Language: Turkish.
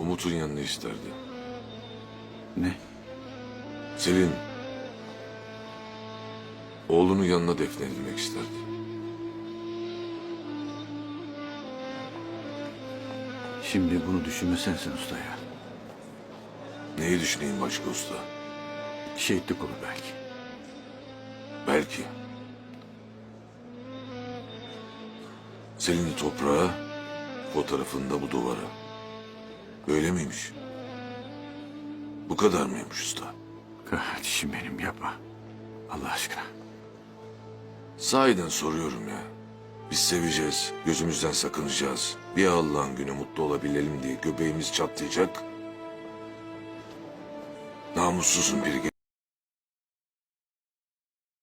Umut'un yanını isterdi. Ne? Selin oğlunun yanına defnedilmek isterdi. Şimdi bunu düşünmesen sen usta ya. Neyi düşüneyim başka usta? Şehitlik olur belki. Belki. Selin'i toprağa, fotoğrafında bu duvara. Öyle miymiş? Bu kadar mıymış usta? Kardeşim benim yapma. Allah aşkına. Sahiden soruyorum ya. Biz seveceğiz, gözümüzden sakınacağız. Bir Allah'ın günü mutlu olabilelim diye göbeğimiz çatlayacak. Namussuzun biri